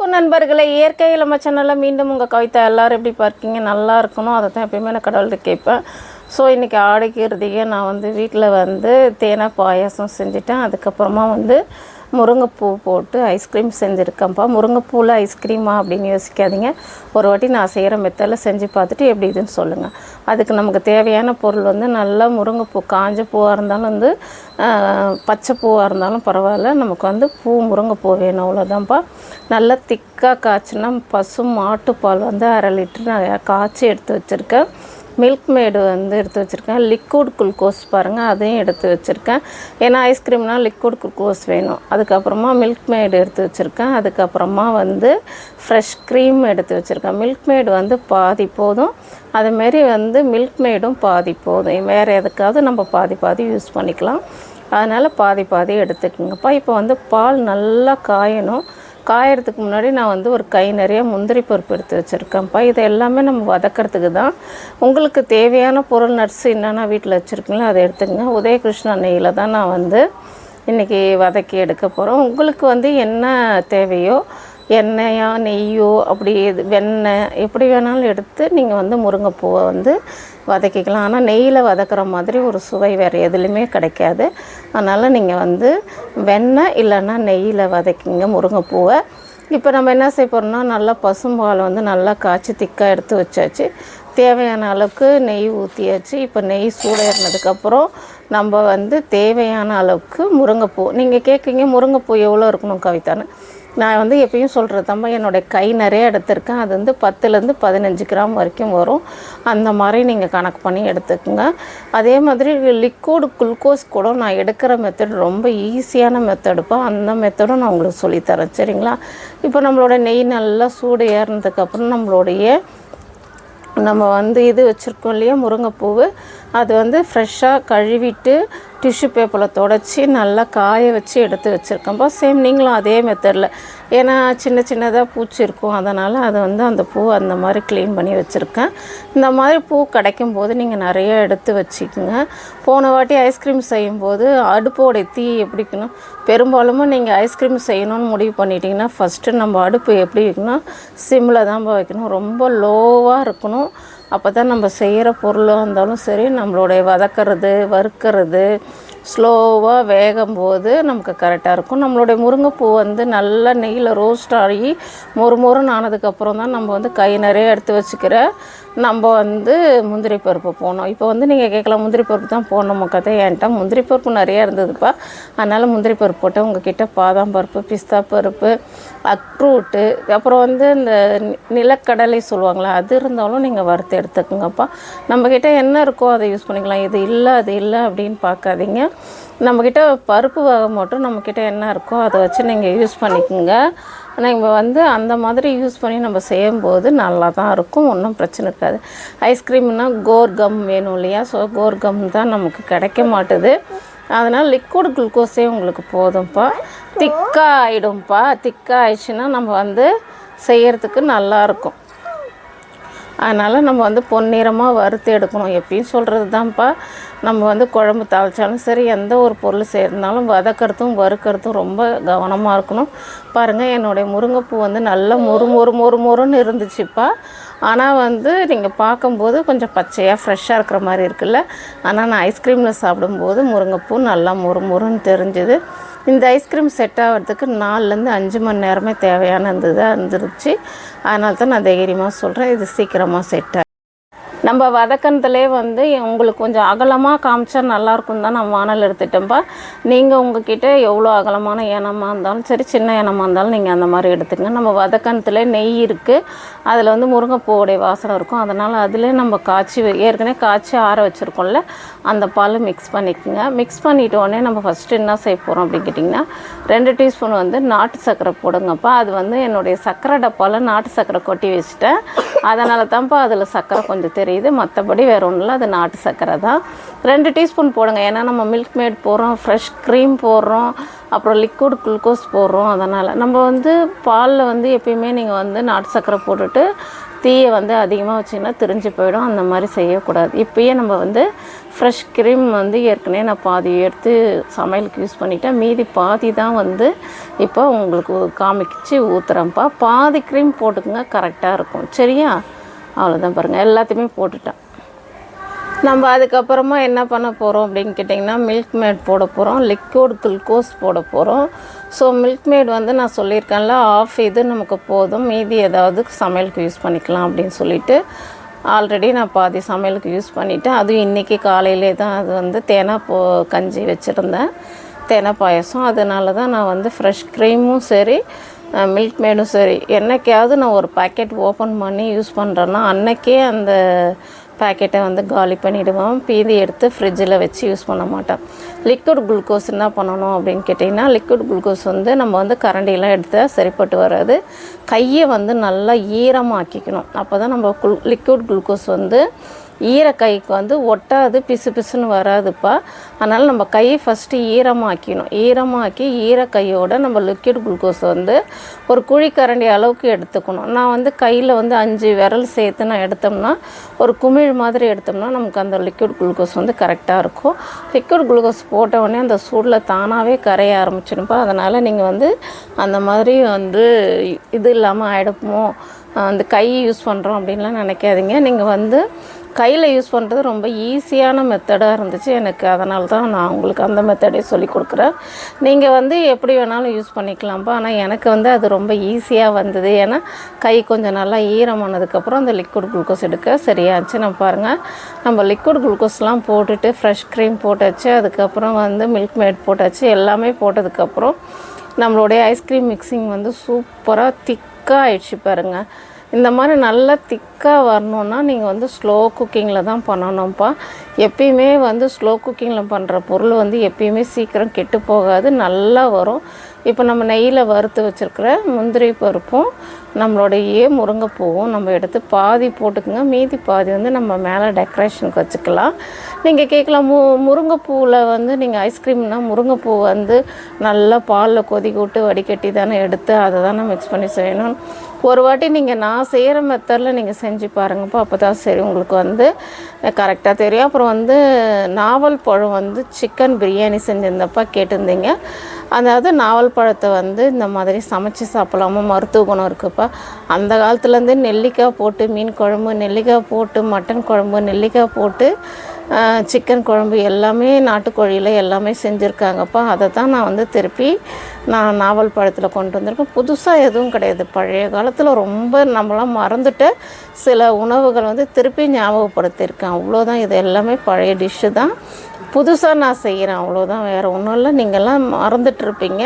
நண்பர்களை. நண்பர்களே இயற்கை இளம சேனலில் மீண்டும் உங்கள் கவிதை எல்லோரும் எப்படி பார்க்கீங்க? நல்லா இருக்கணும். அதை தான் எப்பயுமே நான் கடவுள்கிட்ட கேட்பேன். ஸோ இன்றைக்கி ஆடைக்கு நான் வந்து வீட்டில் வந்து தேனை பாயாசம் செஞ்சுட்டேன். அதுக்கப்புறமா வந்து முருங்கைப்பூ போட்டு ஐஸ்கிரீம் செஞ்சுருக்கேன்ப்பா. முருங்கைப்பூவில் ஐஸ்கிரீமா அப்படின்னு யோசிக்காதீங்க. ஒரு வாட்டி நான் செய்கிற மெத்தடில் செஞ்சு பார்த்துட்டு எப்படி இதுன்னு சொல்லுங்கள் அதுக்கு நமக்கு தேவையான பொருள் வந்து நல்லா முருங்கைப்பூ. காஞ்ச பூவாக இருந்தாலும் வந்து பச்சை பூவாக இருந்தாலும் பரவாயில்ல. நமக்கு வந்து பூ முருங்கைப்பூ வேணும். அவ்வளோதான்ப்பா நல்லா திக்காக காய்ச்சினா பசு மாட்டுப்பால் வந்து அரை லிட்டர் நான் காய்ச்சி எடுத்து வச்சுருக்கேன். மில்க் மேடு வந்து எடுத்து வச்சுருக்கேன். லிக்விட் குளுக்கோஸ் பாருங்கள் அதையும் எடுத்து வச்சுருக்கேன். ஏன்னா ஐஸ்கிரீம்னால் லிக்விட் குளுக்கோஸ் வேணும். அதுக்கப்புறமா மில்க் மேடு எடுத்து வச்சுருக்கேன். அதுக்கப்புறமா வந்து ஃப்ரெஷ் க்ரீம் எடுத்து வச்சுருக்கேன். மில்க் மேடு வந்து பாதி போதும். அதுமாரி வந்து மில்க் மேடும் பாதி போதும். வேறு எதுக்காவது நம்ம பாதி பாதி யூஸ் பண்ணிக்கலாம். அதனால் பாதி பாதி எடுத்துக்கோங்கப்பா. இப்போ வந்து பால் நல்லா காயணும். காயறதுக்கு முன்னாடி நான் வந்து ஒரு கை நிறைய முந்திரி பருப்பு எடுத்து வச்சுருக்கேன்ப்பா. இதை எல்லாமே நம்ம வதக்கிறதுக்கு தான். உங்களுக்கு தேவையான பொருள் நட்ஸ் என்னென்ன வீட்டில் வச்சுருக்கீங்களோ அதை எடுத்துக்கங்க. உதயகிருஷ்ணா நெய்யில் தான் நான் வந்து இன்றைக்கி வதக்கி எடுக்க போகிறோம் உங்களுக்கு வந்து என்ன தேவையோ எண்ணெயா நெய்யோ அப்படி இது வெண்ணெய் எப்படி வேணாலும் எடுத்து நீங்கள் வந்து முருங்கைப்பூவை வந்து வதக்கிக்கலாம். ஆனால் நெய்யில் வதக்குற மாதிரி ஒரு சுவை வேறு எதுலேயுமே கிடைக்காது. அதனால் நீங்கள் வந்து வெண்ணெய் இல்லைன்னா நெய்யில் வதக்கிங்க முருங்கைப்பூவை. இப்போ நம்ம என்ன செய்ய போகிறோம்னா நல்லா பசும்பால் வந்து நல்லா காய்ச்சி திக்காக எடுத்து வச்சாச்சு. தேவையான அளவுக்கு நெய் ஊற்றியாச்சு இப்போ நெய் சூடேறினதுக்கப்புறம் நம்ம வந்து தேவையான அளவுக்கு முருங்கைப்பூ. நீங்கள் கேட்குறீங்க முருங்கைப்பூ எவ்வளோ இருக்கணும் கவிதான்னு. நான் வந்து எப்பயும் சொல்கிறது தம்பா என்னுடைய கை நிறைய எடுத்திருக்கேன். அது வந்து பத்துலேருந்து பதினஞ்சு கிராம் வரைக்கும் வரும். அந்த மாதிரி நீங்கள் கணக்கு பண்ணி எடுத்துக்கோங்க. அதே மாதிரி லிக்விட் குளுக்கோஸ் கூட நான் எடுக்கிற மெத்தட் ரொம்ப ஈஸியான மெத்தடுப்பா அந்த மெத்தடும் நான் உங்களுக்கு சொல்லித்தரேன் சரிங்களா? இப்போ நம்மளோட நெய் நல்லா சூடு ஏறினதுக்கப்புறம் நம்மளுடைய நம்ம வந்து இது வச்சுருக்கோம் இல்லையா முருங்கைப்பூவு அது வந்து ஃப்ரெஷ்ஷாக கழுவிட்டு டிஷ்யூ பேப்பரில் தொடச்சி நல்லா காய வச்சு எடுத்து வச்சுருக்கேன்ப்பா சேம் நீங்களும் அதே மெத்தடில் ஏன்னா சின்ன சின்னதாக பூச்சி இருக்கும். அதனால் அது வந்து அந்த பூ அந்த மாதிரி க்ளீன் பண்ணி வச்சுருக்கேன். இந்த மாதிரி பூ கிடைக்கும் போது நீங்கள் நிறைய எடுத்து வச்சுக்கோங்க. போன வாட்டி ஐஸ்கிரீம் செய்யும்போது அடுப்போடைய தீ எப்படிக்கணும் பெரும்பாலும் நீங்கள் ஐஸ்கிரீம் செய்யணும்னு முடிவு பண்ணிட்டீங்கன்னா ஃபஸ்ட்டு நம்ம அடுப்பு எப்படி வைக்கணும் சிம்மில் தான் வைக்கணும். ரொம்ப லோவாக இருக்கணும். அப்போ தான் நம்ம செய்கிற பொருளாக இருந்தாலும் சரி நம்மளுடைய வதக்கிறது வறுக்கிறது ஸ்லோவாக வேகும் போது நமக்கு கரெக்டாக இருக்கும். நம்மளுடைய முருங்கைப்பூ வந்து நல்லா நெய்யில் ரோஸ்ட் ஆகி மொறு மொறுன்னு ஆனதுக்கப்புறம் தான் நம்ம வந்து கை நிறைய எடுத்து வச்சுக்கிற நம்ம வந்து முந்திரி பருப்பு போனோம். இப்போ வந்து நீங்கள் கேட்கலாம் முந்திரி பருப்பு தான் போடணுமா கதை? என்கிட்ட முந்திரி பருப்பு நிறையா இருந்ததுப்பா. அதனால் முந்திரி பருப்பு போட்டேன். உங்ககிட்ட பாதாம் பருப்பு பிஸ்தா பருப்பு அக்ரூட்டு அப்புறம் வந்து இந்த நிலக்கடலை சொல்லுவாங்களே அது இருந்தாலும் நீங்கள் வறுத்து எடுத்துக்கோங்கப்பா. நம்மக்கிட்ட என்ன இருக்கோ அதை யூஸ் பண்ணிக்கலாம். இது இல்லை அது இல்லை அப்படின்னு பார்க்காதீங்க. நம்மக்கிட்ட பருப்பு வகை மட்டும் நம்மக்கிட்ட என்ன இருக்கோ அதை வச்சு நீங்கள் யூஸ் பண்ணிக்கோங்க. ஆனால் இப்போ வந்து அந்த மாதிரி யூஸ் பண்ணி நம்ம செய்யும்போது நல்லா தான் இருக்கும். ஒன்றும் பிரச்சனை இருக்காது. ஐஸ்கிரீம்னால் கோர் கம் வேணும் இல்லையா? ஸோ கோர் கம் தான் நமக்கு கிடைக்க மாட்டுது. அதனால் லிக்விட் குளுக்கோஸே உங்களுக்கு போதும்ப்பா திக்காக ஆகிடும்ப்பா திக்காக ஆயிடுச்சுன்னா நம்ம வந்து செய்கிறதுக்கு நல்லாயிருக்கும் அதனால் நம்ம வந்து பொன்னிறமாக வறுத்து எடுக்கணும். எப்பயும் சொல்கிறது தான்ப்பா நம்ம வந்து குழம்பு தாளிச்சாலும் சரி எந்த ஒரு பொருள் செய்யறதுனாலும் வதக்கிறதும் வறுக்கிறதும் ரொம்ப கவனமாக இருக்கணும். பாருங்கள் என்னுடைய முருங்கைப்பூ வந்து நல்லா மொறு மொறு மொறு மொறுன்னு இருந்துச்சுப்பா. ஆனால் வந்து நீங்கள் பார்க்கும்போது கொஞ்சம் பச்சையாக ஃப்ரெஷ்ஷாக இருக்கிற மாதிரி இருக்குல்ல. ஆனால் நான் ஐஸ்கிரீமில் சாப்பிடும்போது முருங்கைப்பூ நல்லா மொறு மொறுன்னு தெரிஞ்சுது. இந்த ஐஸ்கிரீம் செட் ஆகிறதுக்கு நாலுலேருந்து அஞ்சு மணி நேரமே தேவையான இருந்ததாக இருந்துருச்சு. அதனால தான் நான் தைரியமாக சொல்கிறேன் இது சீக்கிரமாக செட் ஆகும் நம்ம வதக்கனத்துலேயே வந்து உங்களுக்கு கொஞ்சம் அகலமாக காமிச்சா நல்லாயிருக்கும் தான் நான் வானல் எடுத்துட்டேன்ப்பா நீங்கள் உங்ககிட்ட எவ்வளோ அகலமான ஏனமாக இருந்தாலும் சரி சின்ன ஏனமாக இருந்தாலும் நீங்கள் அந்த மாதிரி எடுத்துக்கங்க. நம்ம வதக்கணத்தில் நெய் இருக்குது அதில் வந்து முருங்கைப்பூவுடைய வாசனை இருக்கும். அதனால் அதிலே நம்ம காய்ச்சி ஏற்கனவே காய்ச்சி ஆற வச்சுருக்கோம்ல அந்த பால் மிக்ஸ் பண்ணிக்கோங்க. மிக்ஸ் பண்ணிட்ட உடனே நம்ம ஃபஸ்ட்டு என்ன செய்ய போகிறோம் அப்படின்னு கேட்டிங்கன்னா ரெண்டு டீஸ்பூன் வந்து நாட்டு சர்க்கரை போடுங்கப்பா. அது வந்து என்னுடைய சர்க்கரை டப்பாவில் நாட்டு சர்க்கரை கொட்டி வச்சுட்டேன். அதனால தான்ப்பா அதில் சர்க்கரை கொஞ்சம் தெரியுது. மற்றபடி வேறு ஒன்றும் இல்லை அது நாட்டு சர்க்கரை தான். ரெண்டு டீஸ்பூன் போடுங்க. ஏன்னா நம்ம மில்க் மேட் போடுறோம் ஃப்ரெஷ் க்ரீம் போடுறோம் அப்புறம் லிக்விட் குளுக்கோஸ் போடுறோம் அதனால். நம்ம வந்து பாலில் வந்து எப்பயுமே நீங்கள் வந்து நாட்டு சர்க்கரை போட்டுட்டு தீயை வந்து அதிகமாக வச்சிங்கன்னா திரிஞ்சு போயிடும். அந்த மாதிரி செய்யக்கூடாது. இப்போயே நம்ம வந்து ஃப்ரெஷ் க்ரீம் வந்து ஏற்கனவே நான் பாதி எடுத்து சமையலுக்கு யூஸ் பண்ணிட்டேன். மீதி பாதி தான் வந்து இப்போ உங்களுக்கு காமிச்சு ஊற்றுறேன்ப்பா பாதி க்ரீம் போட்டுக்கோங்க கரெக்டாக இருக்கும். சரியா? அவ்வளோதான் பாருங்கள் எல்லாத்தையுமே போட்டுட்டேன். நம்ம அதுக்கப்புறமா என்ன பண்ண போகிறோம் அப்படின்னு கேட்டிங்கன்னா மில்க் மேட் போட போகிறோம் லிக்விட் குளுக்கோஸ் போட போகிறோம் ஸோ மில்க் மேட் வந்து நான் சொல்லியிருக்கேன்ல ஆஃப் இது நமக்கு போதும். மீதி ஏதாவது சமையலுக்கு யூஸ் பண்ணிக்கலாம் அப்படின்னு சொல்லிட்டு ஆல்ரெடி நான் பாதி சமையலுக்கு யூஸ் பண்ணிவிட்டேன் அதுவும் இன்றைக்கி காலையிலே தான் அது வந்து தேனா போ கஞ்சி வச்சுருந்தேன். தேனை பாயசம். அதனால தான் நான் வந்து ஃப்ரெஷ் க்ரீமும் சரி மில்க் மேடும் சரி. என்னைக்காவது நான் ஒரு பாக்கெட் ஓப்பன் பண்ணி யூஸ் பண்ணுறேன்னா அன்னைக்கே அந்த பாக்கெட்டை வந்து காலி பண்ணிவிடுவேன் பீதி எடுத்து ஃப்ரிட்ஜில் வச்சு யூஸ் பண்ண மாட்டேன். லிக்விட் குளுக்கோஸ் என்ன பண்ணணும் அப்படின்னு கேட்டிங்கன்னா லிக்விட் குளுக்கோஸ் வந்து நம்ம வந்து கரண்டிலாம் எடுத்தால் சரிப்பட்டு வராது. கையை வந்து நல்லா ஈரமாக்கிக்கணும் அப்போ தான் நம்ம குள் லிக்விட் குளுக்கோஸ் வந்து ஈர கைக்கு வந்து ஒட்டாது பிசு பிசுன்னு வராதுப்பா. அதனால் நம்ம கையை ஃபஸ்ட்டு ஈரமாக்கணும். ஈரமாக்கி ஈர கையோட நம்ம லிக்விட் குளுக்கோஸ் வந்து ஒரு குழிக்கரண்டி அளவுக்கு எடுத்துக்கணும். நான் வந்து கையில் வந்து அஞ்சு விரல் சேர்த்து நான் எடுத்தோம்னா ஒரு குமிழ் மாதிரி எடுத்தோம்னா நமக்கு அந்த லிக்விட் குளுக்கோஸ் வந்து கரெக்டாக இருக்கும். லிக்விட் குளுக்கோஸ் போட்ட உடனே அந்த சூடில் தானாகவே கரைய ஆரம்பிச்சிடும்ப்பா. அதனால் நீங்கள் வந்து அந்த மாதிரி வந்து இது இல்லாமல் ஆகிடுமோ அந்த கை யூஸ் பண்ணுறோம் அப்படின்லாம் நினைக்காதீங்க. நீங்கள் வந்து கையில் யூஸ் பண்ணுறது ரொம்ப ஈஸியான மெத்தடாக இருந்துச்சு. எனக்கு அதனால தான் நான் உங்களுக்கு அந்த மெத்தடே சொல்லி கொடுக்குறேன். நீங்கள் வந்து எப்படி வேணாலும் யூஸ் பண்ணிக்கலாம்ப்பா. ஆனால் எனக்கு வந்து அது ரொம்ப ஈஸியாக வந்தது. ஏன்னா கை கொஞ்சம் நல்லா ஈரமானதுக்கப்புறம் அந்த லிக்விட் குளுக்கோஸ் எடுக்க சரியாச்சு. நம்ம பாருங்கள் நம்ம லிக்விட் குளுக்கோஸ்லாம் போட்டுட்டு ஃப்ரெஷ் க்ரீம் போட்டாச்சு. அதுக்கப்புறம் வந்து மில்க் மேட் போட்டாச்சு. எல்லாமே போட்டதுக்கப்புறம் நம்மளுடைய ஐஸ்கிரீம் மிக்சிங் வந்து சூப்பராக திக்காக ஆயிடுச்சு பாருங்கள் இந்த மாதிரி நல்லா திக்காக வரணுன்னா நீங்கள் வந்து ஸ்லோ குக்கிங்கில் தான் பண்ணணும்ப்பா. எப்பயுமே வந்து ஸ்லோ குக்கிங்கில் பண்ணுற பொருள் வந்து எப்பயுமே சீக்கிரம் கெட்டு போகாது நல்லா வரும். இப்போ நம்ம நெய்யில் வறுத்து வச்சுருக்கிற முந்திரி பருப்பும் நம்மளுடைய முருங்கைப்பூவும் நம்ம எடுத்து பாதி போட்டுக்குங்க. மீதி பாதி வந்து நம்ம மேலே டெக்கரேஷனுக்கு வச்சுக்கலாம். நீங்கள் கேட்கலாம் மு முருங்கைப்பூவில் வந்து நீங்கள் ஐஸ்கிரீம்னால் முருங்கைப்பூ வந்து நல்லா பாலில் கொதிக்க விட்டு வடிகட்டி தானே எடுத்து அதை தானே மிக்ஸ் பண்ணி செய்யணும். ஒரு வாட்டி நீங்கள் நான் செய்கிற மெத்தடில் நீங்கள் செஞ்சு பாருங்கப்பா. அப்போ தான் சரி உங்களுக்கு வந்து கரெக்டாக தெரியும். அப்புறம் வந்து நாவல் பழம் வந்து சிக்கன் பிரியாணி செஞ்சுருந்தப்பா கேட்டிருந்தீங்க. அதாவது நாவல் பழத்தை வந்து இந்த மாதிரி சமைச்சு சாப்பிடலாமா? மருத்துவ குணம் இருக்குப்பா. அந்த காலத்துலேருந்து நெல்லிக்காய் போட்டு மீன் குழம்பு நெல்லிக்காய் போட்டு மட்டன் குழம்பு நெல்லிக்காய் போட்டு சிக்கன் குழம்பு எல்லாமே நாட்டுக்கோழியில் எல்லாமே செஞ்சுருக்காங்கப்பா. அதை தான் நான் வந்து திருப்பி நான் நாவல் பழத்தில் கொண்டு வந்திருக்கேன். புதுசாக எதுவும் கிடையாது. பழைய காலத்தில் ரொம்ப நம்மளாம் மறந்துட்டு சில உணவுகள் வந்து திருப்பி ஞாபகப்படுத்தியிருக்கேன். அவ்வளோதான் இது எல்லாமே பழைய டிஷ்ஷு தான். புதுசாக நான் செய்கிறேன் அவ்வளோதான் வேறு ஒன்றும் இல்லை. நீங்கள்லாம் மறந்துட்டுருப்பீங்க.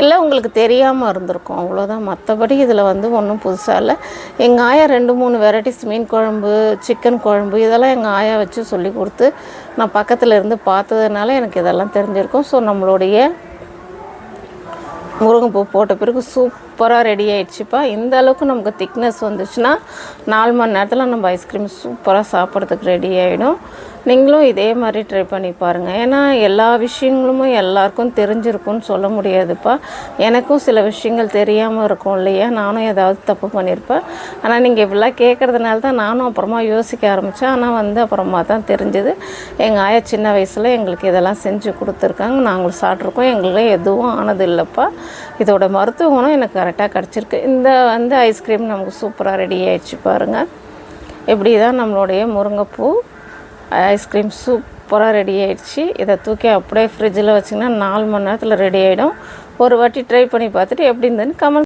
இல்லை உங்களுக்கு தெரியாமல் இருந்திருக்கும். அவ்வளோதான் மற்றபடி இதில் வந்து ஒன்றும் புதுசாக இல்லை. எங்கள் ஆயா ரெண்டு மூணு வெரைட்டிஸ் மீன் குழம்பு சிக்கன் குழம்பு இதெல்லாம் எங்கள் ஆயா வச்சு சொல்லி கொடுத்து நான் பக்கத்தில் இருந்து பார்த்ததுனால எனக்கு இதெல்லாம் தெரிஞ்சிருக்கும். ஸோ நம்மளுடைய முருங்கைப்பூ போட்ட பிறகு சூப்பராக ரெடி ஆகிடுச்சுப்பா இந்த அளவுக்கு நமக்கு திக்னஸ் வந்துச்சுன்னா நாலு மணி நேரத்தில் நம்ம ஐஸ்கிரீம் சூப்பராக சாப்பிட்றதுக்கு ரெடி ஆகிடும் நீங்களும் இதே மாதிரி ட்ரை பண்ணி பாருங்கள் ஏன்னா எல்லா விஷயங்களுமே எல்லாருக்கும் தெரிஞ்சிருக்கும்னு சொல்ல முடியாதுப்பா. எனக்கும் சில விஷயங்கள் தெரியாமல் இருக்கும் இல்லையா? நானும் ஏதாவது தப்பு பண்ணியிருப்பேன் ஆனால் நீங்கள் இப்படிலாம் கேட்குறதுனால தான் நானும் அப்புறமா யோசிக்க ஆரம்பித்தேன் ஆனால் வந்து அப்புறமா தான் தெரிஞ்சது. எங்கள் ஆயா சின்ன வயசில் எங்களுக்கு இதெல்லாம் செஞ்சு கொடுத்துருக்காங்க. நாங்களும் சாப்பிட்ருக்கோம் எங்களுக்கு எதுவும் ஆனது இல்லைப்பா. இதோட மருத்துவ குணம் எனக்கு கரெக்டாக கிடச்சிருக்கு. இந்த வந்து ஐஸ்கிரீம் நமக்கு சூப்பராக ரெடி ஆயிடுச்சு பாருங்கள் இப்படி தான் நம்மளுடைய முருங்கைப்பூ ஐஸ்கிரீம் சூப்பராக ரெடி ஆகிடுச்சு இதை தூக்கி அப்படியே ஃப்ரிட்ஜில் வச்சிங்கன்னா நாலு மணி நேரத்தில் ரெடி ஆகிடும் ஒரு வாட்டி ட்ரை பண்ணி பார்த்துட்டு எப்படி இருந்ததுன்னு கமெண்ட்